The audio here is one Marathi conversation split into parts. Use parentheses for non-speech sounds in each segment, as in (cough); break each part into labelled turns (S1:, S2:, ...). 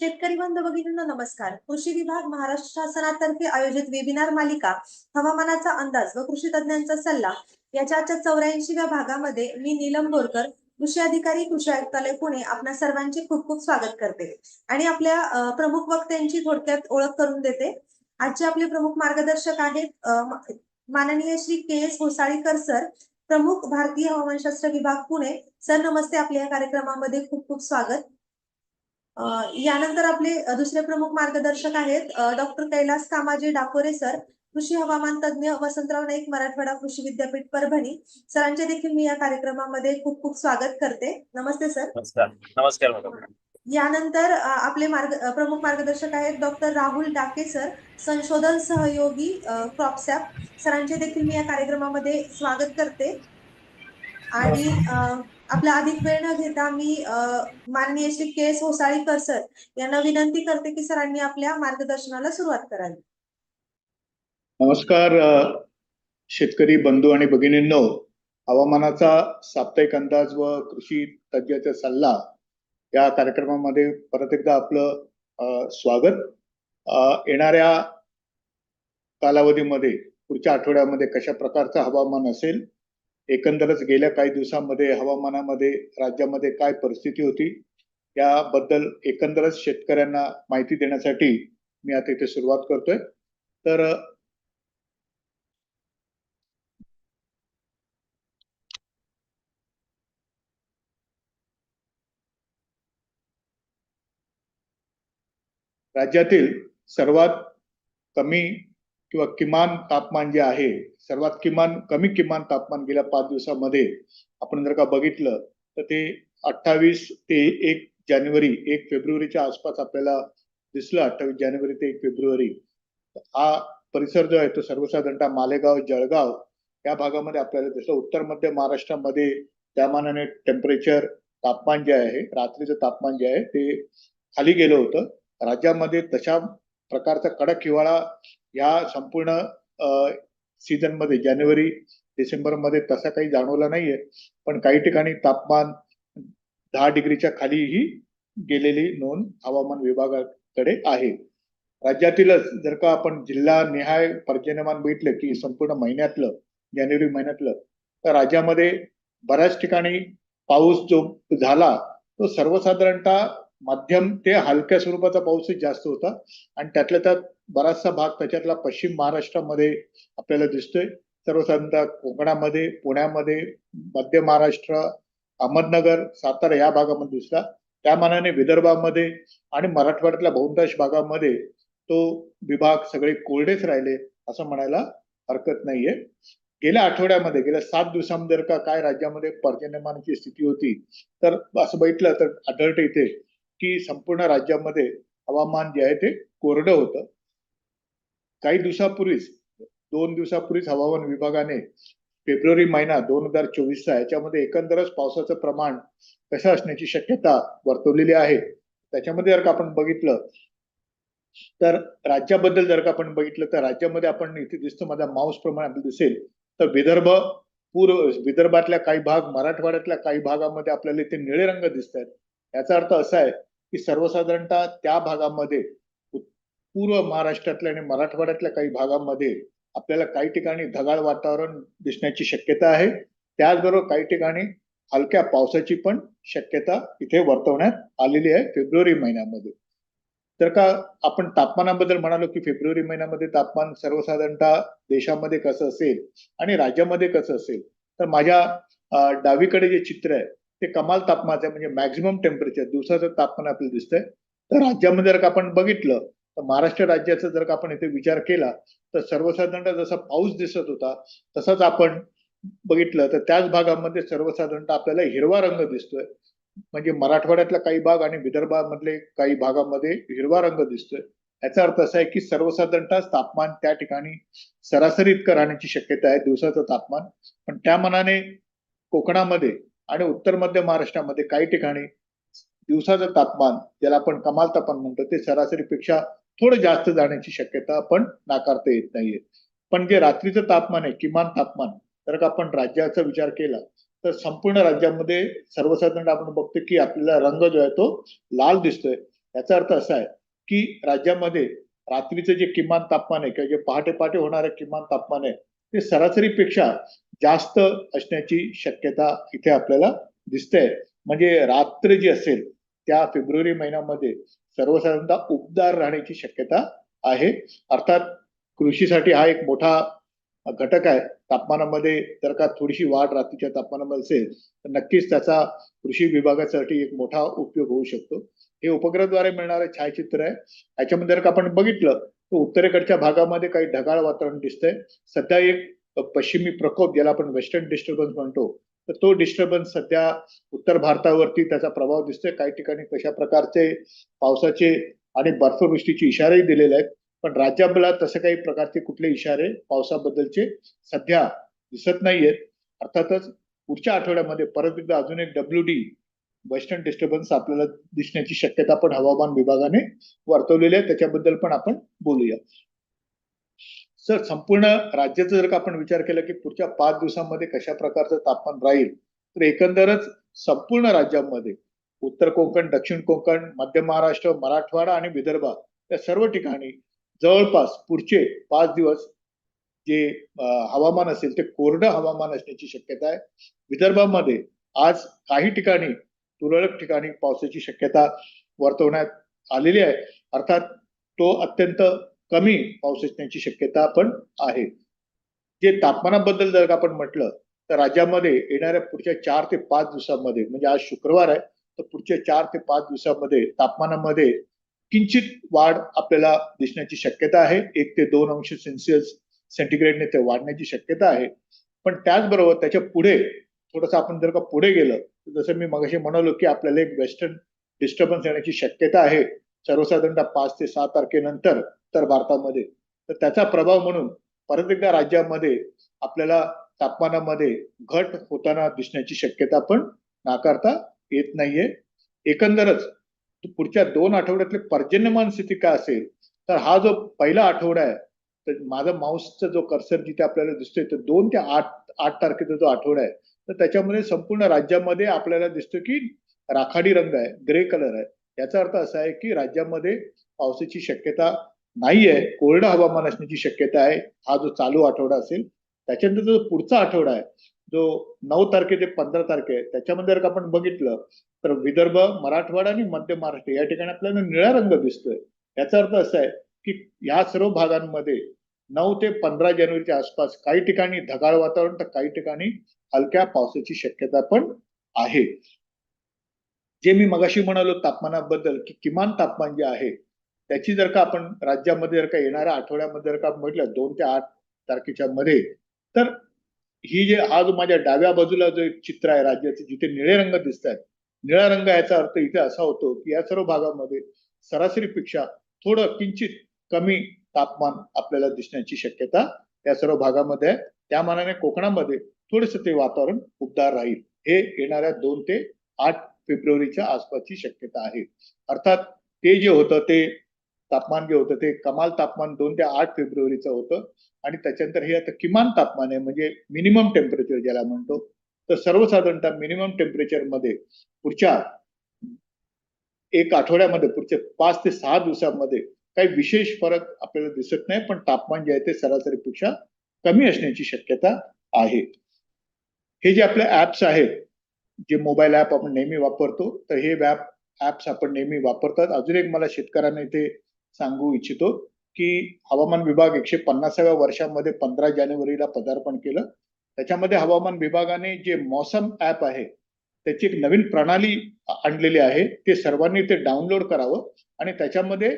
S1: शेतकरी बंधू भगिनींना नमस्कार. कृषी विभाग महाराष्ट्र शासनातर्फे आयोजित वेबिनार मालिका हवामानाचा अंदाज व कृषी तज्ञांचा सल्ला याच्या चौऱ्याऐंशीव्या भागामध्ये मी नीलम बोरकर कृषी अधिकारी कृषी आयुक्तालय पुणे आपल्या सर्वांचे खूप खूप स्वागत करते. आणि आपल्या प्रमुख वक्त्यांची थोडक्यात ओळख करून देते. आजचे आपले प्रमुख मार्गदर्शक आहेत माननीय Shri K S Hosalikar sir प्रमुख भारतीय हवामानशास्त्र विभाग पुणे. सर नमस्ते. आपल्या या कार्यक्रमामध्ये खूप खूप स्वागत. यानंतर आपले दुसरे प्रमुख मार्गदर्शक आहेत डॉक्टर कैलास कामाजी डाकोरे सर कृषी हवामान तज्ज्ञ वसंतराव नाईक मराठवाडा कृषी विद्यापीठ परभणी. सरांचे देखील मी या कार्यक्रमामध्ये खूप खूप स्वागत करते. नमस्ते सर.
S2: नमस्कार.
S1: यानंतर आपले मार्ग प्रमुख मार्गदर्शक आहेत डॉक्टर राहुल डाके सर संशोधन सहयोगी क्रॉपसॅप. सरांचे देखील मी या कार्यक्रमामध्ये स्वागत करते. आणि आपला अधिक वेळ न घेता मी माननीय Shri K S Hosalikar sir यांना विनंती करते की सरांनी आपल्या मार्गदर्शनाला सुरुवात करावी.
S3: नमस्कार शेतकरी बंधू आणि भगिनींनो. हवामानाचा साप्ताहिक अंदाज व कृषी तज्ज्ञाचा सल्ला या कार्यक्रमामध्ये परत एकदा आपलं स्वागत. येणाऱ्या कालावधीमध्ये पुढच्या आठवड्यामध्ये कशा प्रकारचं हवामान असेल एकंदरच गेल्या काही दिवसांमध्ये हवामानामध्ये राज्यामध्ये काय परिस्थिती होती याबद्दल एकंदरच शेतकऱ्यांना माहिती देण्यासाठी मी आता इथे सुरुवात करतोय. तर राज्यातील सर्वात कमी किंवा किमान तापमान जे आहे सर्वात किमान कमी किमान तापमान गेल्या पाच दिवसामध्ये आपण जर का बघितलं तर ते अठ्ठावीस ते एक जानेवारी एक फेब्रुवारीच्या आसपास आपल्याला दिसलं अठ्ठावीस जानेवारी ते एक फेब्रुवारी. हा परिसर जो आहे तो सर्वसाधारणतः मालेगाव जळगाव या भागामध्ये आपल्याला दिसलं उत्तर मध्य महाराष्ट्रामध्ये त्या मानाने टेम्परेचर तापमान जे आहे रात्रीचं तापमान जे आहे ते खाली गेलं होतं. राज्यामध्ये तशा प्रकारचा कडक हिवाळा या संपूर्ण सीझनमध्ये जानेवारी डिसेंबरमध्ये तसा काही जाणवला नाहीये. पण काही ठिकाणी तापमान दहा डिग्रीच्या खालीही गेलेली नोंद हवामान विभागाकडे आहे. राज्यातीलच जर का आपण जिल्हा निहाय पर्जन्यमान बघितलं की संपूर्ण महिन्यातलं जानेवारी महिन्यातलं तर राज्यामध्ये बऱ्याच ठिकाणी पाऊस जो झाला तो सर्वसाधारणतः मध्यम ते हलक्या स्वरूपाचा पाऊसच जास्त होता. आणि त्यातल्या त्यात बराचसा भाग त्याच्यातला पश्चिम महाराष्ट्रामध्ये आपल्याला दिसतोय. सर्वसाधारणतः कोकणामध्ये पुण्यामध्ये मध्य महाराष्ट्र अहमदनगर सातारा या भागामध्ये दिसला. त्या मानाने विदर्भामध्ये आणि मराठवाड्यातल्या बहुतांश भागामध्ये तो विभाग सगळे कोरडेच राहिले असं म्हणायला हरकत नाहीये. गेल्या आठवड्यामध्ये गेल्या सात दिवसांमध्ये का काय राज्यामध्ये पर्जन्यमानाची स्थिती होती तर असं बघितलं तर आढळते इथे की संपूर्ण राज्यामध्ये हवामान जे आहे ते कोरडं होतं. काही दिवसापूर्वीच दोन दिवसापूर्वीच हवामान विभागाने फेब्रुवारी महिना दोन हजार चोवीसचा याच्यामध्ये एकंदरच पावसाचं प्रमाण कसं असण्याची शक्यता वर्तवलेली आहे त्याच्यामध्ये जर का आपण बघितलं तर राज्याबद्दल जर का आपण बघितलं तर राज्यामध्ये आपण इथे दिसतो माझा माऊस प्रमाण आपल्याला दिसेल तर विदर्भ पूर्व विदर्भातल्या काही भाग मराठवाड्यातल्या काही भागामध्ये आपल्याला इथे निळे रंग दिसत आहेत याचा अर्थ असा आहे की सर्वसाधारणतः त्या भागामध्ये पूर्व महाराष्ट्रातल्या आणि मराठवाड्यातल्या काही भागामध्ये आपल्याला काही ठिकाणी ढगाळ वातावरण दिसण्याची शक्यता आहे. त्याचबरोबर काही ठिकाणी हलक्या पावसाची पण शक्यता इथे वर्तवण्यात आलेली आहे फेब्रुवारी महिन्यामध्ये. तर का आपण तापमानाबद्दल म्हणालो की फेब्रुवारी महिन्यामध्ये तापमान सर्वसाधारणतः देशामध्ये कसं असेल आणि राज्यामध्ये कसं असेल? तर माझ्या डावीकडे जे चित्र आहे ते कमाल तापमानाचं आहे म्हणजे मॅक्झिमम टेम्परेचर दिवसाचं तापमान आपल्याला दिसतंय. तर राज्यामध्ये जर का आपण बघितलं तर महाराष्ट्र राज्याचा जर का आपण इथे विचार केला तर सर्वसाधारणतः जसा पाऊस दिसत होता तसाच आपण बघितलं तर त्याच भागामध्ये सर्वसाधारणतः आपल्याला हिरवा रंग दिसतोय. म्हणजे मराठवाड्यातला काही भाग आणि विदर्भामधले काही भागामध्ये हिरवा रंग दिसतोय. याचा अर्थ असा आहे की सर्वसाधारणतः तापमान त्या ठिकाणी सरासरी इतकं राहण्याची शक्यता आहे दिवसाचं तापमान. पण त्या मनाने कोकणामध्ये आणि उत्तर मध्य महाराष्ट्रामध्ये काही ठिकाणी दिवसाचं तापमान ज्याला आपण कमाल तापमान म्हणतो ते सरासरीपेक्षा थोडं जास्त जाण्याची शक्यता आपण नाकारता येत नाहीये. पण जे रात्रीचं तापमान आहे किमान तापमान जर का आपण राज्याचा विचार केला तर संपूर्ण राज्यामध्ये सर्वसाधारण आपण बघतो की आपल्याला रंग जो आहे तो लाल दिसतोय. याचा अर्थ असा आहे की राज्यामध्ये रात्रीचं जे किमान तापमान आहे किंवा जे पहाटे पहाटे होणारं किमान तापमान आहे ते सरासरीपेक्षा जास्त असण्याची शक्यता इथे आपल्याला दिसते. म्हणजे रात्र जी असेल त्या फेब्रुवारी महिन्यामध्ये सर्वसाधारणतः उबदार राहण्याची शक्यता आहे. अर्थात कृषीसाठी हा एक मोठा घटक आहे. तापमानामध्ये जर का थोडीशी वाढ रात्रीच्या तापमानामध्ये असेल तर नक्कीच त्याचा कृषी विभागासाठी एक मोठा उपयोग होऊ शकतो. हे उपग्रहाद्वारे मिळणारे छायाचित्र आहे. याच्यामध्ये जर का आपण बघितलं तर उत्तरेकडच्या भागामध्ये काही ढगाळ वातावरण दिसतंय. सध्या एक पश्चिमी प्रकोप ज्याला आपण वेस्टर्न डिस्टर्बन्स म्हणतो तर तो डिस्टर्बन्स सध्या उत्तर भारतावरती त्याचा प्रभाव दिसतोय. काही ठिकाणी कशा प्रकारचे पावसाचे आणि बर्फवृष्टीचे इशारेही दिलेले आहेत. पण राज्याला तसे काही प्रकारचे कुठले इशारे पावसाबद्दलचे सध्या दिसत नाहीयेत. अर्थातच पुढच्या आठवड्यामध्ये परत एकदा अजून एक डब्ल्यू डी वेस्टर्न डिस्टर्बन्स आपल्याला दिसण्याची शक्यता पण हवामान विभागाने वर्तवलेली आहे. त्याच्याबद्दल पण आपण बोलूया. सर संपूर्ण राज्याचा जर का आपण विचार केला की पुढच्या पाच दिवसांमध्ये कशा प्रकारचं तापमान राहील तर एकंदरच संपूर्ण राज्यामध्ये उत्तर कोकण दक्षिण कोकण मध्य महाराष्ट्र मराठवाडा आणि विदर्भ या सर्व ठिकाणी जवळपास पुढचे पाच दिवस जे हवामान असेल ते कोरडं हवामान असण्याची शक्यता आहे. विदर्भामध्ये आज काही ठिकाणी तुरळक ठिकाणी पावसाची शक्यता वर्तवण्यात आलेली आहे. अर्थात तो अत्यंत कमी पाऊस असण्याची शक्यता पण आहे. जे तापमानाबद्दल जर का आपण म्हटलं तर राज्यामध्ये येणाऱ्या पुढच्या चार ते पाच दिवसामध्ये म्हणजे आज शुक्रवार आहे तर पुढच्या चार ते पाच दिवसामध्ये तापमानामध्ये किंचित वाढ आपल्याला दिसण्याची शक्यता आहे. एक ते दोन अंश सेल्सिअस सेंटीग्रेडने ते वाढण्याची शक्यता आहे. पण त्याचबरोबर त्याच्या पुढे थोडंसं आपण जर का पुढे गेलं तर जसं मी मगाशी म्हणालो की आपल्याला एक वेस्टर्न डिस्टर्बन्स येण्याची शक्यता आहे. सर्वसाधारणतः पाच ते सहा तारखेनंतर उत्तर भारतामध्ये. तर त्याचा प्रभाव म्हणून परत एकदा राज्यामध्ये आपल्याला तापमानामध्ये घट होताना दिसण्याची शक्यता पण नाकारता येत नाहीये. एकंदरच पुढच्या दोन आठवड्यातले पर्जन्यमान स्थिती काय असेल तर हा जो पहिला आठवडा आहे तर माझा माऊसचा जो कर्सर जिथे आपल्याला दिसतोय तर दोन ते आठ आठ तारखेचा जो आठवडा आहे तर त्याच्यामध्ये संपूर्ण राज्यामध्ये आपल्याला दिसतो की राखाडी रंग आहे ग्रे कलर आहे. याचा अर्थ असा आहे की राज्यामध्ये पावसाची शक्यता नाही आहे कोरडं हवामान असण्याची शक्यता आहे हा जो चालू आठवडा असेल त्याच्यानंतर जो पुढचा आठवडा आहे जो नऊ तारखे ते पंधरा तारखे आहे त्याच्यामध्ये जर आपण बघितलं तर विदर्भ मराठवाडा आणि मध्य महाराष्ट्र या ठिकाणी आपल्याला निळा रंग दिसतोय. याचा अर्थ असा आहे की या सर्व भागांमध्ये नऊ ते पंधरा जानेवारीच्या आसपास काही ठिकाणी ढगाळ वातावरण तर काही ठिकाणी हलक्या पावसाची शक्यता पण आहे. जे मी मगाशी म्हणालो तापमानाबद्दल की किमान तापमान जे आहे त्याची जर का आपण राज्यामध्ये जर का येणाऱ्या आठवड्यामध्ये जर का म्हटलं दोन ते आठ तारखेच्या मध्ये तर ही जे हा जो माझ्या डाव्या बाजूला जो एक चित्र आहे राज्याचे जिथे निळे रंग दिसत आहेत निळा रंग याचा अर्थ इथे असा होतो की या सर्व भागामध्ये सरासरीपेक्षा थोडं किंचित कमी तापमान आपल्याला दिसण्याची शक्यता या सर्व भागामध्ये आहे. त्या मानाने कोकणामध्ये थोडस ते वातावरण उबदार राहील. हे येणाऱ्या दोन ते आठ फेब्रुवारीच्या आसपासची शक्यता आहे. अर्थात ते जे होतं ते तापमान जे होतं ते कमाल तापमान दोन ते आठ फेब्रुवारीचं होतं. आणि त्याच्यानंतर हे आता किमान तापमान आहे म्हणजे मिनिमम टेम्परेचर ज्याला म्हणतो तर सर्वसाधारणतः मिनिमम टेम्परेचरमध्ये पुढच्या एक आठवड्यामध्ये पुढच्या पाच ते सहा दिवसामध्ये काही विशेष फरक आपल्याला दिसत नाही पण तापमान जे आहे ते सरासरीपेक्षा कमी असण्याची शक्यता आहे. हे जे आपले ऍप्स आहेत जे मोबाईल ऍप आपण नेहमी वापरतो तर हे ऍप ऍप्स आपण नेहमी वापरतात. अजून एक मला शेतकऱ्यांना इथे सांगू इच्छितो की हवामान विभाग एकशे पन्नासाव्या वर्षामध्ये पंधरा जानेवारीला पदार्पण केलं. त्याच्यामध्ये हवामान विभागाने जे मौसम ऍप आहे त्याची एक नवीन प्रणाली आणलेली आहे. ते सर्वांनी ते डाउनलोड करावं आणि त्याच्यामध्ये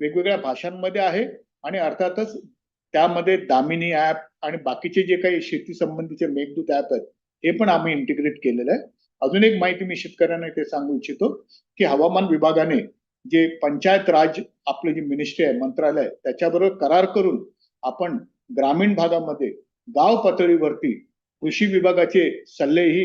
S3: वेगवेगळ्या भाषांमध्ये आहे आणि अर्थातच त्यामध्ये दामिनी ऍप आणि बाकीचे जे काही शेती संबंधीचे मेघदूत ऍप आहेत हे पण आम्ही इंटिग्रेट केलेलं आहे. अजून एक माहिती मी शेतकऱ्यांना ते सांगू इच्छितो की हवामान विभागाने जे पंचायत राज आपलं जे मिनिस्ट्री आहे मंत्रालय त्याच्याबरोबर करार करून आपण ग्रामीण भागामध्ये गाव पातळीवरती कृषी विभागाचे सल्लेही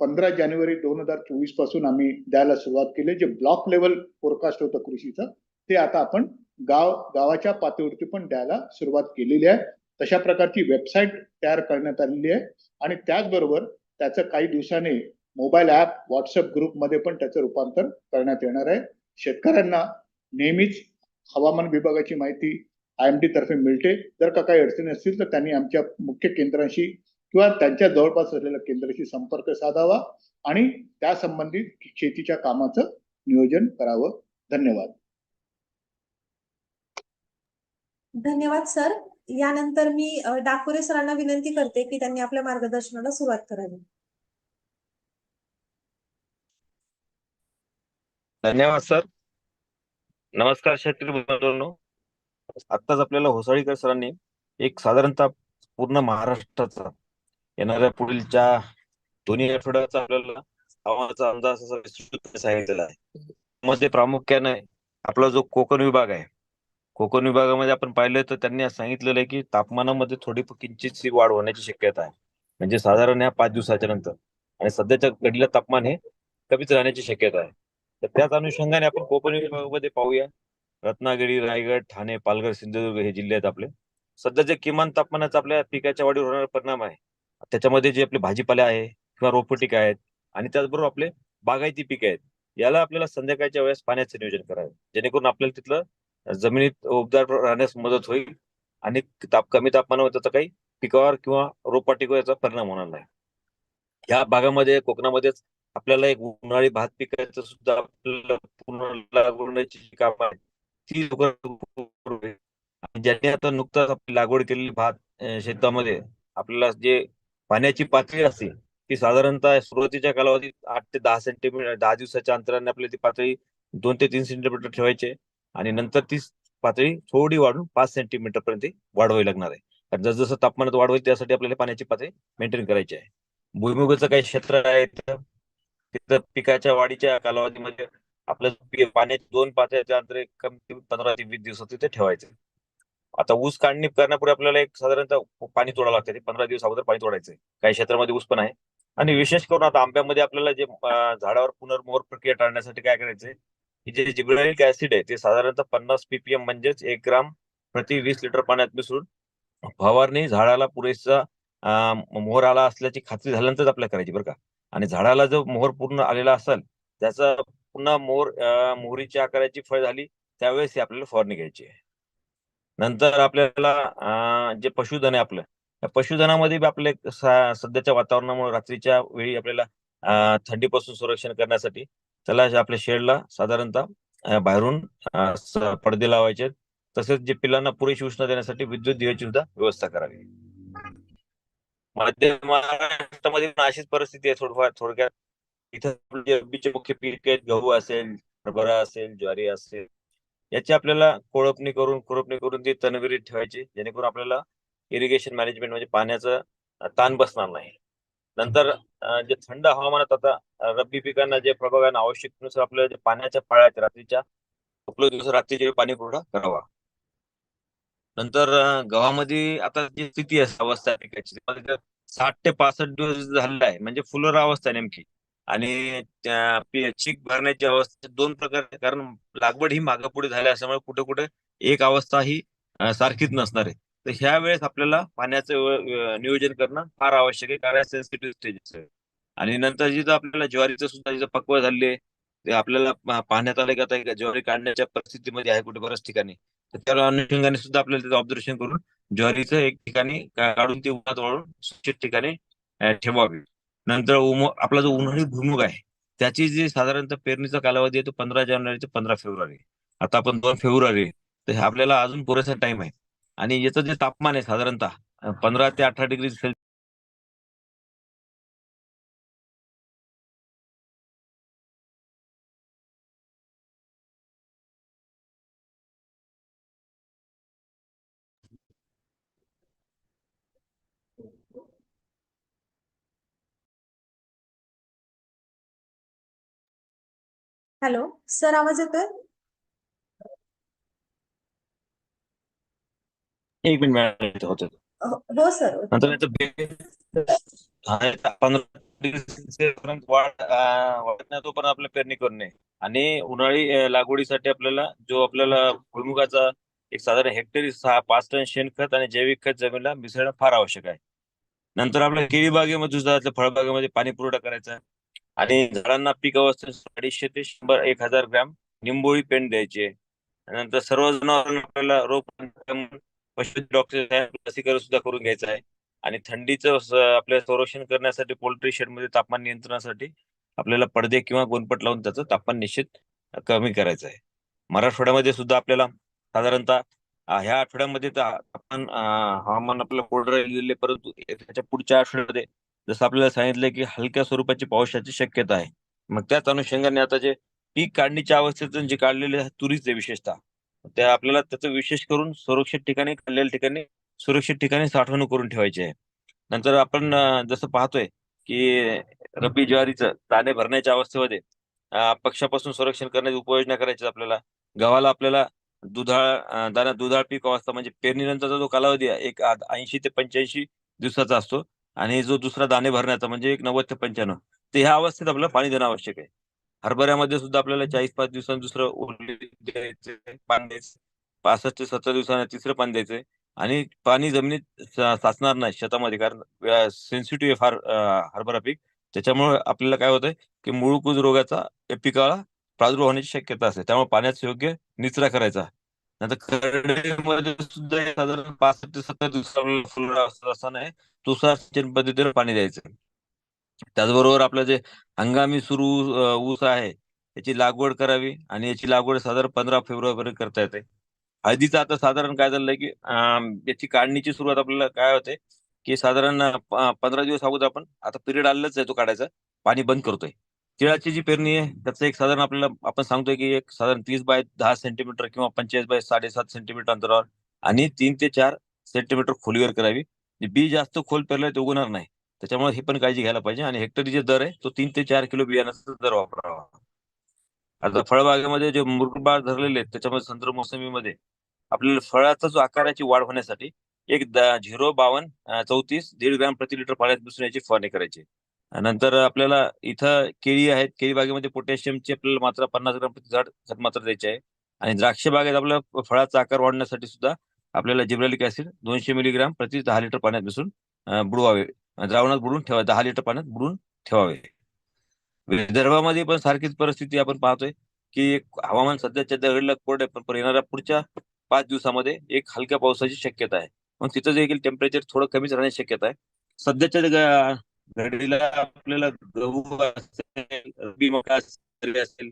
S3: पंधरा जानेवारी दोन हजार चोवीसपासून आम्ही द्यायला सुरुवात केली. जे ब्लॉक लेवल फोरकास्ट होतं कृषीचं ते आता आपण गाव गावाच्या पातळीवरती पण द्यायला सुरुवात केलेली आहे. तशा प्रकारची वेबसाईट तयार करण्यात आलेली आहे. आणि त्याचबरोबर त्याचं काही दिवसाने मोबाईल ऍप व्हॉट्सअप ग्रुपमध्ये पण त्याचं रूपांतर करण्यात येणार आहे. शेतकऱ्यांना नेहमीच हवामान विभागाची माहिती आय एम डी तर्फे मिळते. जर का काही अडचणी असतील तर त्यांनी आमच्या मुख्य केंद्राशी किंवा त्यांच्या जवळपास असलेल्या केंद्राशी संपर्क साधावा आणि त्या संबंधित शेतीच्या कामाचं नियोजन करावं. धन्यवाद.
S1: धन्यवाद सर. यानंतर मी डाकुरे सरांना विनंती करते की त्यांनी आपल्या मार्गदर्शनाला सुरुवात करावी.
S2: धन्यवाद सर. नमस्कार शेतकरी मित्रांनो आत्ताच आपल्याला होसाळीकर सरांनी एक साधारणतः पूर्ण महाराष्ट्राचा येणाऱ्या पुढीलच्या दोन्ही आठवड्याचा आपल्याला हवामानाचा अंदाज असा विस्तृत सांगितलेला आहे. मध्ये प्रामुख्याने आपला जो कोकण विभाग आहे कोकण विभागामध्ये आपण पाहिलं तर त्यांनी सांगितलेलं आहे की तापमानामध्ये थोडी किंचितशी वाढ होण्याची शक्यता आहे. म्हणजे साधारण या पाच दिवसाच्या नंतर. आणि सध्याच्या घडीला तापमान हे कमीच राहण्याची शक्यता आहे. तर त्याच अनुषंगाने आपण कोकण विभागामध्ये पाहूया. रत्नागिरी रायगड ठाणे पालघर सिंधुदुर्ग हे जिल्हे आहेत आपले. सध्या जे किमान तापमानाचा आपल्या पिकाच्या वाढीवर होणारा परिणाम आहे. त्याच्यामध्ये जे आपले भाजीपाले आहे किंवा रोपटिक आहेत आणि त्याचबरोबर आपले बागायती पिके आहेत याला आपल्याला संध्याकाळच्या वेळेस पाण्याचं नियोजन करावं. जेणेकरून आपल्याला तिथलं जमिनीत उबदार राहण्यास मदत होईल आणि ताप कमी तापमानावर त्याचा काही पिकावर किंवा रोपवाटिकेवर याचा परिणाम होणार नाही. या भागामध्ये कोकणामध्येच आपल्याला एक उन्हाळी भात पिकाचं सुद्धा आपल्याला पुनर्लागवडण्याची जी आहेत ती लवकर आणि ज्यांनी आता नुकताच आपली लागवड केलेली भात शेतामध्ये आपल्याला जे पाण्याची पातळी असते ती साधारणतः सुरुवातीच्या कालावधीत आठ ते दहा सेंटीमीटर दहा दिवसाच्या अंतराने आपल्याला ती पातळी दोन ते तीन सेंटीमीटर ठेवायची आहे. आणि नंतर ती पातळी थोडी वाढून पाच सेंटीमीटर पर्यंत वाढवावी लागणार आहे. कारण जसजसं तापमानात वाढ होईल त्यासाठी आपल्याला पाण्याची पातळी मेंटेन करायची आहे. भुईमुगाचं काही क्षेत्र आहे तिथं पिकाच्या वाढीच्या कालावधीमध्ये आपलं पाण्याचे दोन पाच अंतर कमी पंधरा ते वीस दिवसात तिथे ठेवायचं. आता ऊस काढणी करण्यापूर्वी आपल्याला एक साधारणतः पाणी तोडावं लागतं. ते पंधरा दिवस अगोदर पाणी तोडायचं. काही क्षेत्रामध्ये ऊस पण आहे. आणि विशेष करून आता आंब्यामध्ये आपल्याला जे झाडावर पुनर्मोहर प्रक्रिया टाळण्यासाठी काय करायचंय? की जे जिब्रेलिक ऍसिड आहे ते साधारणतः पन्नास पीपीएम म्हणजेच एक ग्राम प्रति वीस लिटर पाण्यात मिसळून फवारणी झाडाला पुरेसा मोहर आला असल्याची खात्री झाल्यानंतर आपल्याला करायची बरं का. आणि झाडाला जो मोहर पूर्ण आलेला असेल त्याचा पुन्हा मोहर मोहरीच्या आकाराची फळ झाली त्यावेळेस ही आपल्याला फवारणी घ्यायची आहे. नंतर आपल्याला जे पशुधन आहे आपलं त्या पशुधनामध्ये आपले सध्याच्या वातावरणामुळे रात्रीच्या वेळी आपल्याला थंडीपासून संरक्षण करण्यासाठी त्याला आपल्या शेडला साधारणतः बाहेरून पडदे लावायचे तसेच जे पिलांना पुरेशी उष्णता देण्यासाठी विद्युत दिव्याची सुद्धा व्यवस्था करावी. मध्य महाराष्ट्रामध्ये पण अशीच परिस्थिती आहे थोडंफार थोडक्यात. इथं रब्बीचे मुख्य पीक आहेत गहू असेल हरभरा असेल ज्वारी असेल. याची आपल्याला कोळपणी करून खुरपणी करून ती तनविरीत ठेवायची जेणेकरून आपल्याला इरिगेशन मॅनेजमेंट म्हणजे पाण्याचं ताण बसणार नाही. नंतर जे थंड हवामानात आता रब्बी पिकांना जे प्रभागांना आवश्यकतेनुसार आपल्याला जे पाण्याच्या पाळ्यात आहेत रात्रीच्या उपलब्ध रात्रीच्या वेळी पाणी पुरवठा करावा. नंतर गव्हामध्ये आता जी स्थिती आहे अवस्था आहे पिकाची साठ ते पासष्ट दिवस झालेला आहे म्हणजे फुलोरा अवस्था नेमकी. आणि चीक भरण्याची अवस्था दोन प्रकार कारण लागवड ही मागापुढे झाली असल्यामुळे कुठे कुठे एक अवस्था ही सारखीच नसणार आहे. तर ह्या वेळेस आपल्याला पाण्याचं नियोजन करणं फार आवश्यक आहे कारण सेन्सिटिव्ह स्टेजेस आहे. आणि नंतर जिथं आपल्याला ज्वारीचं सुद्धा जिथं पक्व झाले ते आपल्याला पाहण्यात आलं की आता ज्वारी काढण्याच्या परिस्थितीमध्ये आहे कुठे बऱ्याच ठिकाणी. तर त्या अनुषंगाने सुद्धा आपल्याला त्याचं ऑब्झर्वेशन करून ज्वारीचं एक ठिकाणी काढून ती उन्हात वाळून सुशित ठिकाणी ठेवावी नंतर उम आपला जो उन्हाळी भुईमुग आहे त्याची जी साधारणतः पेरणीचा कालावधी आहे तो पंधरा जानेवारी ते पंधरा फेब्रुवारी आता आपण दोन फेब्रुवारी आहे. तर हे आपल्याला अजून पुरेसा टाइम आहे आणि याचं जे तापमान आहे साधारणतः पंधरा ते अठरा डिग्री सेल्सिअस
S1: हॅलो सर आवाज येतोय?
S2: एक मिनिट होतं.
S1: हो हो, सर.
S2: नंतर याचं बे- पंधरा वाढ अं, वाढत नाही तोपर्यंत आपल्याला पेरणी करणे. आणि उन्हाळी अं, लागवडीसाठी आपल्याला जो आपल्याला भुईमुगाचा एक साधारण हेक्टरी सहा पाच टन शेणखत आणि जैविक खत जमिनीला मिसळणं फार आवश्यक आहे. नंतर आपल्या केळी बागेमध्ये सुद्धा आपल्या फळबागेमध्ये पाणी पुरवठा करायचा. आणि झाडांना पीक अवस्थेत अडीचशे ते शंभर एक हजार ग्रॅम निंबोळी पेंट द्यायचे नंतर सर्व जनावरांना आपल्याला रोग लसीकरण सुद्धा करून घ्यायचं आहे. आणि थंडीचं आपल्या संरक्षण करण्यासाठी पोल्ट्री शेडमध्ये तापमान नियंत्रणासाठी आपल्याला पडदे किंवा गोनपट लावून त्याचं तापमान निश्चित कमी करायचं आहे. मराठवाड्यामध्ये सुद्धा आपल्याला साधारणतः ह्या आठवड्यामध्ये तर आपण हवामान आपल्याला कोरडं राहिलेले परंतु त्याच्या पुढच्या आठवड्यामध्ये जसं आपल्याला सांगितलं की हलक्या स्वरूपाची पावसाची शक्यता आहे. मग त्याच अनुषंगाने आता जे पीक काढणीच्या अवस्थेतून जे काढलेले तुरीचे विशेषतः त्या आपल्याला त्याचं विशेष करून सुरक्षित ठिकाणी काढलेल्या ठिकाणी सुरक्षित ठिकाणी साठवणूक करून ठेवायची आहे. नंतर आपण जसं पाहतोय की रब्बी ज्वारीचं दाणे भरण्याच्या अवस्थेमध्ये पक्षापासून संरक्षण करण्याची उपाययोजना करायची आपल्याला. गव्हाला आपल्याला दुधाळ दाना दुधाळ पीक अवस्था म्हणजे पेरणीनंतरचा जो कालावधी आहे एक ऐंशी ते पंच्याऐंशी दिवसाचा असतो. आणि जो दुसरा दाणे भरण्याचा म्हणजे एक नव्वद ते पंच्याण्णव तर ह्या अवस्थेत आपल्याला पाणी देणं आवश्यक आहे. हरभऱ्यामध्ये सुद्धा आपल्याला चाळीस पाच दिवसांनी दुसरं पाणी द्यायचं. पासष्ट ते सत्तर दिवसांनी तिसरं पाणी द्यायचंय आणि पाणी जमिनीत साचणार नाही शेतामध्ये कारण सेन्सिटिव्ह आहे फार हरभरा पीक. त्याच्यामुळे आपल्याला काय होतंय की मूळकूज रोगाचा या पिकाला प्रादुर्भाव होण्याची शक्यता असते. त्यामुळे पाण्याचा योग्य निचरा करायचा. नंतर सुद्धा साधारण पासष्ट ते सत्तर दिवसाला फुलरा असताना तुषार सिंचन पद्धतीने पाणी द्यायचं. त्याचबरोबर आपलं जे हंगामी सुरू ऊस आहे याची लागवड करावी आणि याची लागवड साधारण पंधरा फेब्रुवारीपर्यंत करता येते. हळदीचं आता साधारण काय झालंय की याची काढणीची सुरुवात आपल्याला काय होते की साधारण पंधरा दिवस अगोदर आपण आता पिरियड आलेलाच आहे तो काढायचा पाणी बंद करतोय. तिळाची जी पेरणी आहे त्याचं एक साधारण आपल्याला आपण सांगतोय की एक साधारण तीस बाय दहा सेंटीमीटर किंवा पंचेचाळीस बाय साडेसात सेंटीमीटर अंतरावर आणि तीन ते चार सेंटीमीटर खोलीवर करावी. बी जास्त खोल पेरलाय ते उगवणार नाही. त्याच्यामुळे हे पण काळजी घ्यायला पाहिजे आणि हेक्टरी जे दर आहे तो तीन ते चार किलो बियाण्याचा दर वापरावा. आता फळबागेमध्ये जे मुरबाळ धरलेले आहेत त्याच्यामध्ये संत्र मोसमीमध्ये आपल्याला फळाचा जो आकाराची वाढ होण्यासाठी एक झिरो बावन्न चौतीस दीड ग्रॅम प्रति लिटर पाण्यात मिसळून याची फवारणी करायची. नंतर आपल्याला इथं केळी आहेत केळी बागेमध्ये पोटॅशियमची आपल्याला मात्रा पन्नास ग्राम प्रति झाड खत मात्रा द्यायची आहे. आणि द्राक्ष बागेत आपल्या फळाचा आकार वाढण्यासाठी सुद्धा आपल्याला जिब्रॅलिक ऍसिड दोनशे मिलीग्राम प्रति दहा लिटर पाण्यात मिसळून बुडवावे. द्रावणात बुडून ठेवा दहा लिटर पाण्यात बुडून ठेवावे. विदर्भामध्ये पण सारखीच परिस्थिती आपण पाहतोय की हवामान सध्याच्या दगडला कोरड आहे पण येणाऱ्या पुढच्या पाच दिवसामध्ये एक हलक्या पावसाची शक्यता आहे. मग तिथं देखील टेम्परेचर थोडं कमीच राहण्याची शक्यता आहे. सध्याच्या घडीला आपल्याला गहू असेल रब्बी मका असेल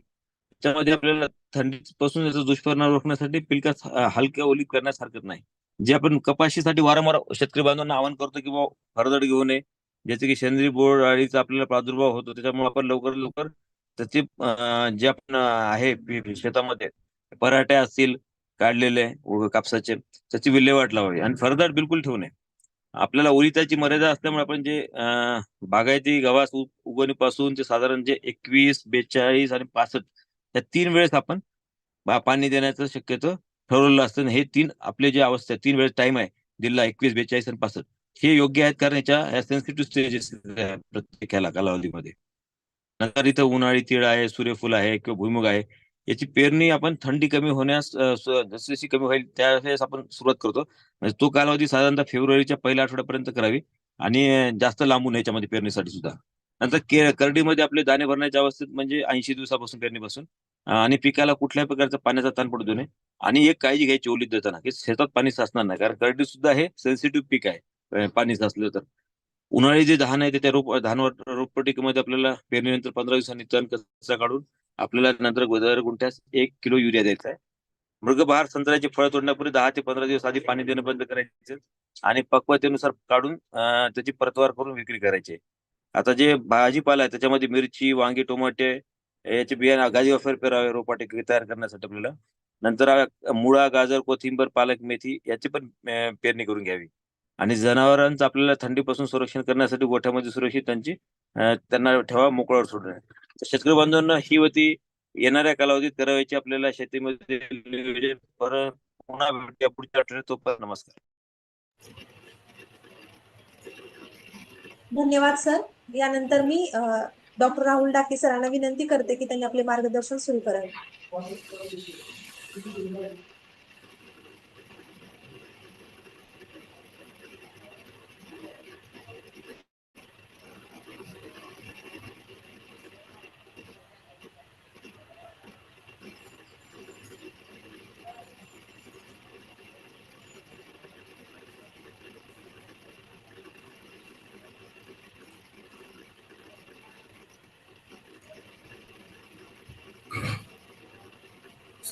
S2: असेल त्याच्यामध्ये आपल्याला थंडीपासून याचा दुष्परिणाम रोखण्यासाठी पिलकास हलक्या ओली करण्यास हरकत नाही. जे आपण कपाशीसाठी वारंवार शेतकरी बांधवांना आवाहन करतो की बाबा फरदड घेऊ नये ज्याचे की सेंद्रिय बोर्ड अळीचा आपल्याला प्रादुर्भाव होतो त्याच्यामुळे आपण लवकर लवकर त्याचे जे आपण आहे शेतामध्ये पराठे असतील काढलेले कापसाचे त्याची विल्हेवाट लावावी. आणि फरदाट बिलकुल ठेवू नये. आपल्याला ओलिताची मर्यादा असल्यामुळे आपण जे बागायती गव्हास उगवणीपासून ते साधारण जे एकवीस बेचाळीस आणि पासष्ट त्या तीन वेळेस आपण पाणी देण्याचं शक्यतो ठरवलेलं असतं. आणि हे तीन आपले जे अवस्था आहे, तीन वेळेस टाइम आहे. दिल्ला एकवीस बेचाळीस आणि पासष्ट. हे योग्य आहेत कारण याच्या ह्या सेन्सिटिव्ह स्टेजेस प्रत्येकाला कालावधीमध्ये. नंतर इथं उन्हाळी तीळ आहे सूर्यफूल आहे किंवा भुईमुग आहे. याची पेरणी आपण थंडी कमी होण्यास जशी जशी कमी होईल त्यावेळेस आपण सुरुवात करतो. म्हणजे तो कालावधी साधारणतः फेब्रुवारीच्या पहिल्या आठवड्यापर्यंत करावी. आणि जास्त लांबून याच्यामध्ये पेरणीसाठी सुद्धा. नंतर के करडीमध्ये आपले दाणे भरण्याच्या अवस्थेत म्हणजे ऐंशी दिवसापासून पेरणीपासून. आणि पिकाला कुठल्याही प्रकारचा पाण्याचा ताण पडू नये. आणि एक काळजी घ्यायची ओलीत देताना की शेतात पाणी साचणार नाही. कारण करडी सुद्धा हे सेन्सिटिव्ह पीक आहे पाणी साचलं तर. उन्हाळी जे धान आहे ते त्या रोप धानवर रोपपटिकेमध्ये आपल्याला पेरणीनंतर पंधरा दिवसांनी तण कचरा काढून आपल्याला नंतर दर गुंठ्यास एक किलो युरिया द्यायचा आहे. मृगबहार संत्र्याची फळं तोडण्यापूर्वी दहा ते पंधरा दिवस आधी पाणी देणं बंद करायचं आणि पक्वतेनुसार काढून त्याची परतवार करून विक्री करायची आता जे भाजीपाला आहे त्याच्यामध्ये मिरची वांगी टोमॅटे याचे बियाणे गाजी वाफर पेरावे रोपाटे तयार करण्यासाठी आपल्याला. नंतर मुळा गाजर कोथिंबर पालक मेथी याची पण पेरणी करून घ्यावी. आणि जनावरांचं आपल्याला थंडीपासून संरक्षण करण्यासाठी गोठ्यामध्ये सुरक्षित त्यांची त्यांना ठेवा मोकळावर सोडणे शेतकरी बांधवांना ही होती येणाऱ्या कालावधीत करावयाची आपल्याला शेतीमध्ये परत पुन्हा भेटूया पुढच्या आठवड्यात. तोपर्यंत नमस्कार.
S1: धन्यवाद सर. यानंतर मी डॉक्टर राहुल डाके सरांना विनंती करते की त्यांनी आपले मार्गदर्शन सुरू करावे.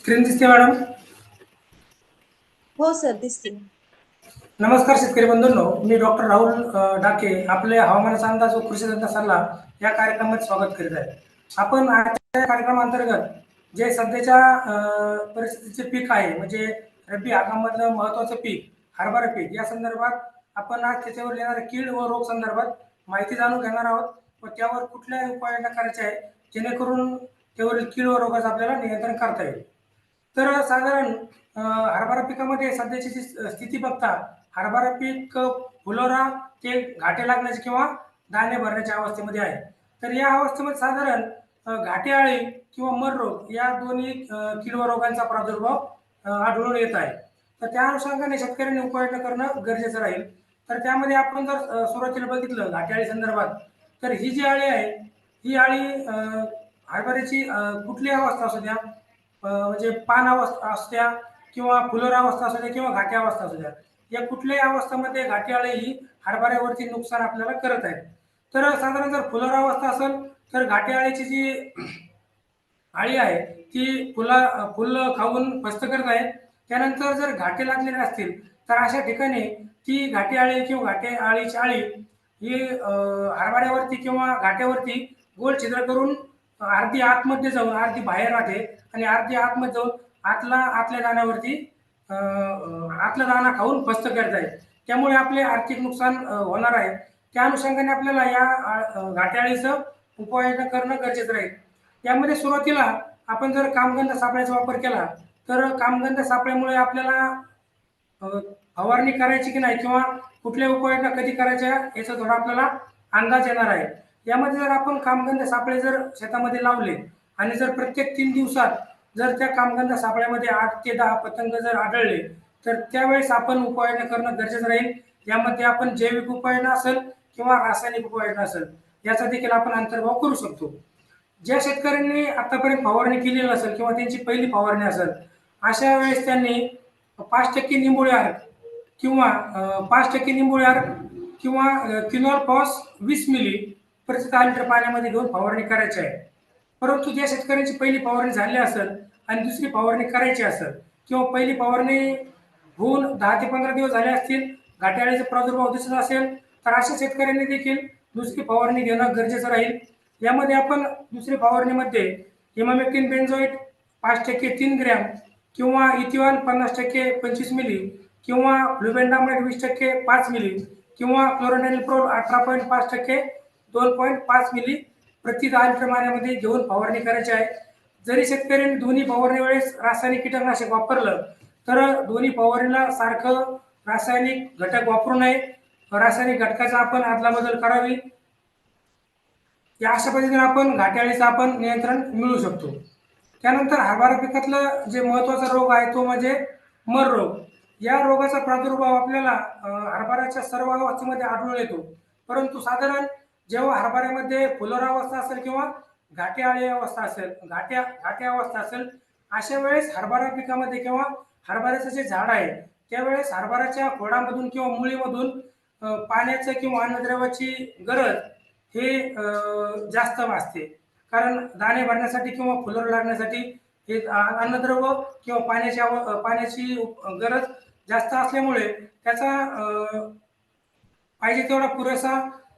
S4: स्क्रीन दिसते मॅडम
S1: हो सर दिसतील
S4: नमस्कार शेतकरी बंधूंनो. मी डॉक्टर राहुल अ, डाके आपले हवामानाचा अंदाज व कृषी तंत्र सल्ला या कार्यक्रमात स्वागत करीत आहे. आपण आजच्या कार्यक्रमांतर्गत जे सध्याच्या अ, परिस्थितीचे पीक आहे म्हणजे रब्बी हंगामामधलं महत्वाचं पीक हरभरा पीक या संदर्भात आपण आज त्याच्यावर येणाऱ्या कीड व रोग संदर्भात माहिती जाणून घेणार आहोत व त्यावर कुठल्या उपाययोजना करायच्या आहे जेणेकरून त्यावरील कीड व रोगाचं आपल्याला नियंत्रण करता येईल. तर साधारण हरभरा पिकामध्ये सध्याची जी स्थिती बघता हरभरा पीक फुलोरा ते घाटे लागण्याचे किंवा दाणे भरण्याच्या अवस्थेमध्ये आहे. तर या अवस्थेमध्ये साधारण अ, घाटे आळी किंवा मर रोग या दोन्ही किडवा व रोगांचा प्रादुर्भाव आढळून येत आहे. तर त्या अनुषंगाने शेतकऱ्यांनी उपाययोजना करणं गरजेचं राहील. तर त्यामध्ये आपण जर सुरुवातीला बघितलं घाटे आळी संदर्भात तर ही जी आळी आहे ही आळी हरभऱ्याची कुठली अवस्था असू द्या म्हणजे पान अवस्था असू द्या किंवा फुलोर अवस्था असू द्या किंवा घाटी अवस्था असू द्या या कुठल्याही अवस्थेमध्ये घाटी ही हरभऱ्यावरती नुकसान आपल्याला करत आहे. तर साधारण जर फुलोर अवस्था असेल तर घाटी जी (clears throat) आळी आहे ती फुला फुल खाऊन फस्त करत आहे त्यानंतर जर घाटे लागलेले असतील तर अशा ठिकाणी ती घाटी आळी किंवा घाटे आळीची आळी ही हरभऱ्यावरती किंवा घाट्यावरती गोल छिद्र करून अर्धी आतमध्ये जाऊन अर्धी बाहेर राहते आणि अर्धी आतमध्ये जाऊन आतला आतल्या दाण्यावरती आतला दाणा खाऊन फस्त करत आहे त्यामुळे आपले आर्थिक नुकसान होणार आहे. त्या अनुषंगाने आपल्याला या घाट्याळीचं उपाययोजना करणं गरजेचं राहील. यामध्ये सुरुवातीला आपण जर कामगंध सापळ्याचा वापर केला तर कामगंध सापळ्यामुळे आपल्याला फवारणी करायची की नाही किंवा कुठल्या उपाययोजना कधी करायच्या याचा थोडा आपल्याला अंदाज येणार आहे. यामध्ये जर आपण कामगंध सापळे जर शेतामध्ये लावले आणि जर प्रत्येक तीन दिवसात जर त्या कामगंध सापळ्यामध्ये आठ ते दहा पतंग जर आढळले तर त्यावेळेस आपण उपाययोजना करणं गरजेचं राहील. यामध्ये आपण जैविक उपाययोजना असेल किंवा रासायनिक उपाययोजना असेल याचा देखील आपण अंतर्भाव करू शकतो. ज्या शेतकऱ्यांनी आतापर्यंत फवारणी केलेली असेल किंवा त्यांची पहिली फवारणी असेल अशा वेळेस त्यांनी पाच टक्के निंबोळी अर्क किंवा पाच टक्के निंबोळी अर्क किंवा किनोर पॉस वीस मिली परत दहा लिटर पाण्यामध्ये घेऊन फवारणी करायची आहे. परंतु ज्या शेतकऱ्यांची पहिली फवारणी झाली असेल आणि दुसरी फवारणी करायची असेल किंवा पहिली फवारणी होऊन दहा ते पंधरा दिवस झाले असतील घाट्याळीचा प्रादुर्भाव दिसत असेल तर अशा शेतकऱ्यांनी देखील दुसरी फवारणी घेणं गरजेचं राहील. यामध्ये आपण दुसरी फवारणीमध्ये हिमामेक्टिन बेन्झोइट पाच टक्के तीन ग्रॅम किंवा इथिऑन पन्नास टक्के पंचवीस मिली किंवा फ्लुबेंडामाइड वीस टक्के पाच मिली किंवा क्लोरोनेलप्रोल अठरा पॉईंट पाच टक्के दोन पॉईंट पाच मिली प्रति दहा प्रमाणामध्ये घेऊन फवारणी करायची आहे. जरी शेतकऱ्यांनी दोन्ही फवारणी वेळेस रासायनिक कीटकनाशक वापरलं तर दोन्ही फवारणीला सारखं रासायनिक घटक वापरू नये. रासायनिक घटकाचा आपण अदलाबदल करावी. या अशा पद्धतीने आपण घाट्याळीचं आपण नियंत्रण मिळू शकतो. त्यानंतर हरभरा पिकातलं जे महत्त्वाचा रोग आहे तो म्हणजे मर रोग. या रोगाचा प्रादुर्भाव आपल्याला हरभऱ्याच्या सर्व अवस्थेमध्ये आढळून येतो. परंतु साधारण जेव्हा हरभऱ्यामध्ये फुलोरा अवस्था असेल किंवा घाटे अवस्था असेल घाट्या घाट्या अवस्था असेल अशा वेळेस हरभरा पिकामध्ये किंवा हरभऱ्याचं जे झाड आहे त्यावेळेस हरभऱ्याच्या खोडामधून किंवा मुळीमधून पाण्याचं किंवा अन्नद्रव्याची गरज हे जास्त भासते. कारण दाणे भरण्यासाठी किंवा फुलोर लागण्यासाठी हे अन्नद्रव्य किंवा पाण्याची आव- पाण्याची गरज जास्त असल्यामुळे त्याचा पाहिजे तेवढा पुरेसा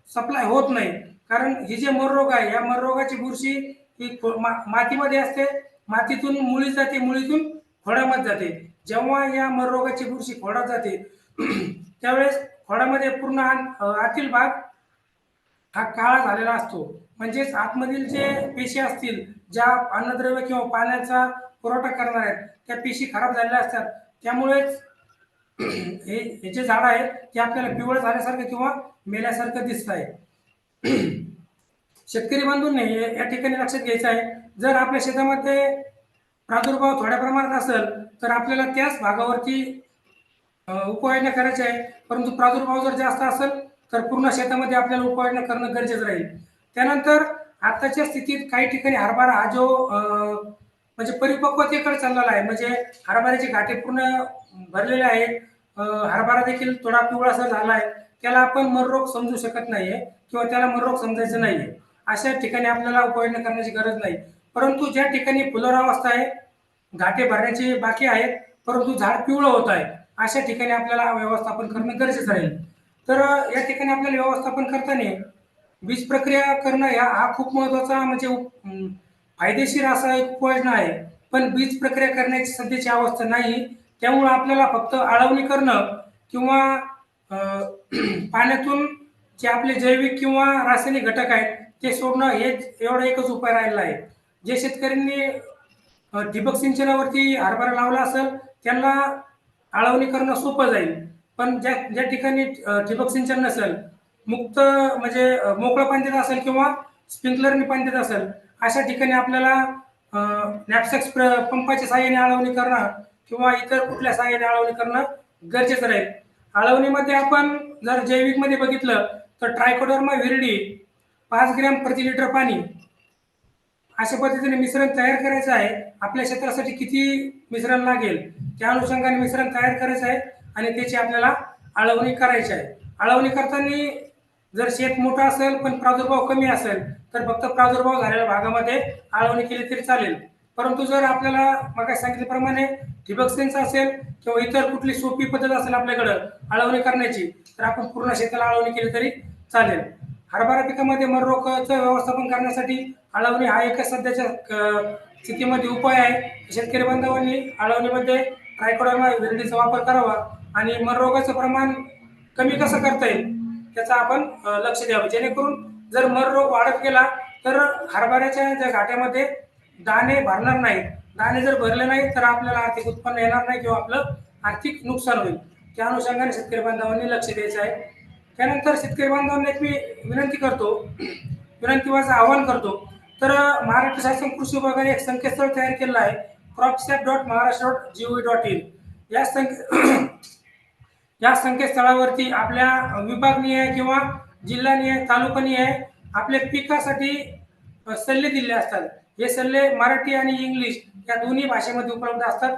S4: सप्लाय होत नाही. कारण ही जे मररोग आहे या मररोगाची बुरशी ही मा- मातीमध्ये असते. मातीतून मुळी जाते मुळीतून खोडामध्ये जाते. जेव्हा या मररोगाची बुरशी खोडात जाते (clears throat) त्यावेळेस खोडामध्ये पूर्ण आतील भाग हा काळा झालेला असतो. म्हणजेच आतमधील जे पेशी असतील ज्या अन्नद्रव्य किंवा पाण्याचा पुरवठा करणार आहेत त्या पेशी खराब झालेल्या असतात. त्यामुळेच (clears throat) हे हे जे झाड आहे ते आपल्याला पिवळं झाल्यासारखं किंवा मेल्यासारखं दिसत आहे (clears throat) शेतकरी बांधून या ठिकाणी लक्षात घ्यायचं आहे. जर आपल्या शेतामध्ये प्रादुर्भाव थोड्या प्रमाणात असेल तर आपल्याला त्याच भागावरती उपाययोजना करायची आहे. परंतु प्रादुर्भाव जर जास्त असेल तर पूर्ण शेतामध्ये आपल्याला उपाययोजना करणं गरजेचं राहील. त्यानंतर आताच्या स्थितीत काही ठिकाणी हरभरा हा जो म्हणजे परिपक्वतेकडे चाललेला आहे म्हणजे हरभऱ्याचे घाटे पूर्ण भरलेले आहेत. हरभरा देखील थोडा पिवळासा झाला आहे त्याला आपण मररोग समजू शकत नाहीये किंवा त्याला मररोग समजायचं नाहीये. अशा ठिकाणी आपल्याला उपाययोजना करण्याची गरज नाही. परंतु ज्या ठिकाणी फुलोरावस्था आहे घाटे भरण्याचे बाकी आहेत परंतु झाड पिवळं होत आहे अशा ठिकाणी आपल्याला व्यवस्थापन करणं गरजेचं राहील. तर या ठिकाणी आपल्याला व्यवस्थापन करताना बीज प्रक्रिया करणं ह्या हा खूप महत्त्वाचा म्हणजे फायदेशीर असा एक उपाययोजना आहे. पण बीज प्रक्रिया करण्याची सध्याची अवस्था नाही. त्यामुळे आपल्याला फक्त आळवणी करणं किंवा पाण्यातून जे आपले जैविक किंवा रासायनिक घटक आहेत ते सोडणं हे एवढा एकच उपाय राहिला आहे. जे शेतकऱ्यांनी ठिबक सिंचनावरती हरभरा लावला असेल त्यांना आळवणी करणं सोपं जाईल. पण ज्या ज्या ठिकाणी ठिबक सिंचन नसेल मुक्त म्हणजे मोकळं पाणी देत असेल किंवा स्प्रिंकलरने पाणी देत असेल अशा ठिकाणी आपल्याला नॅपसॅक्स पंपाच्या साहाय्याने आळवणी करणं किंवा इतर कुठल्या साहाय्याने आळवणी करणं गरजेचं राहील. अळवणीमध्ये आपण जर जैविकमध्ये बघितलं तर ट्रायकोडर्मा विरडी पाच ग्रॅम प्रति लिटर पाणी अशा पद्धतीने मिश्रण तयार करायचं आहे. आपल्या क्षेत्रासाठी किती मिश्रण लागेल त्या अनुषंगाने मिश्रण तयार करायचं आहे आणि त्याची आपल्याला अळवणी करायची आहे. अळवणी करताना जर शेत मोठं असेल पण प्रादुर्भाव कमी असेल तर फक्त प्रादुर्भाव झालेल्या भागामध्ये अळवणी केली तरी चालेल. परंतु जर आपल्याला मग सांगितल्याप्रमाणे ठिबक सेन्स असेल किंवा इतर कुठली सोपी पद्धत असेल आपल्याकडं अळवणी करण्याची तर आपण पूर्ण शेताला अळवणी केली तरी चालेल. हरभरा पिकामध्ये मर रोगाचं व्यवस्थापन करण्यासाठी अळवणी हा एक सध्याच्या स्थितीमध्ये उपाय आहे. शेतकरी बांधवांनी अळवणीमध्ये ट्रायकोडर्मा विरडीचा वापर करावा आणि मररोगाचं प्रमाण कमी कसं करता येईल त्याचा आपण लक्ष द्यावं. जेणेकरून जर मर रोग वाढत गेला तर हरभऱ्याच्या ज्या घाट्यामध्ये दाणे भरणार नाहीत. दाणे जर भरले नाही तर आपल्याला आर्थिक उत्पन्न येणार नाही किंवा आपलं आर्थिक नुकसान होईल. त्या अनुषंगाने शेतकरी बांधवांनी लक्ष द्यायचं आहे. त्यानंतर शेतकरी बांधवांना एक मी विनंती करतो विनंतीवाचं आवाहन करतो. तर महाराष्ट्र शासन कृषी विभागाने एक संकेतस्थळ तयार केलं आहे. Cropsap dot Maharashtra dot G O dot in या संके (clears throat) या संकेतस्थळावरती आपल्या विभागनीय किंवा जिल्हानीय तालुकानीय आपल्या पिकासाठी सल्ले दिले असतात. हे सल्ले मराठी आणि इंग्लिश या दोन्ही भाषेमध्ये उपलब्ध असतात.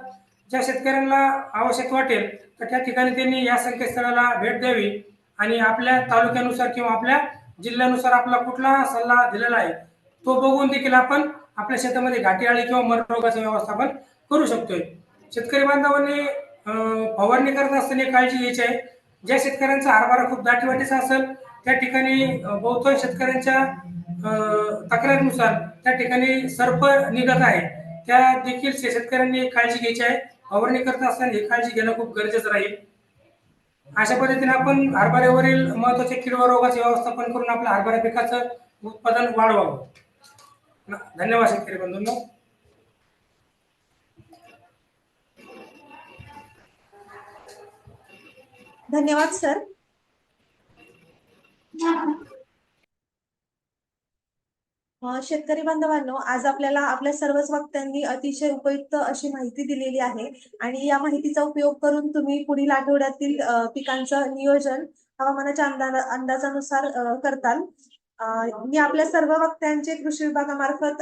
S4: ज्या शेतकऱ्यांना आवश्यक वाटेल तर त्या ठिकाणी त्यांनी या संकेतस्थळाला भेट द्यावी आणि आपल्या तालुक्यानुसार किंवा आपल्या जिल्ह्यानुसार आपला कुठला सल्ला दिलेला आहे तो बघून देखील आपण आपल्या शेतामध्ये घाटीआळी किंवा मर व्यवस्थापन करू शकतोय. शेतकरी बांधवांनी फवारणी करत असताना एक काळजी घ्यायची आहे. ज्या शेतकऱ्यांचा हरभरा खूप दाटीवाटीचा असेल त्या ठिकाणी बहुतांश शेतकऱ्यांच्या तक्रारीनुसार त्या ठिकाणी सर्प निघत आहे. त्या देखील शेतकऱ्यांनी काळजी घ्यायची आहे. फवारणी करत असताना ही काळजी घेणं खूप गरजेचं राहील. अशा पद्धतीने आपण हरभऱ्यावरील महत्त्वाचे किडवा रोगाचे व्यवस्थापन करून आपल्या हरभरा पिकाचं उत्पादन वाढवावं. धन्यवाद शेतकरी बंधूंनो.
S1: धन्यवाद सर. शेतकरी बांधवांनो आज आपल्याला आपल्या सर्वच वक्त्यांनी अतिशय उपयुक्त अशी माहिती दिलेली आहे आणि या माहितीचा उपयोग करून तुम्ही पुढील आठवड्यातील पिकांचं नियोजन हवामानाच्या अंदाजानुसार करताल. मी आपल्या सर्व वक्त्यांचे कृषी विभागामार्फत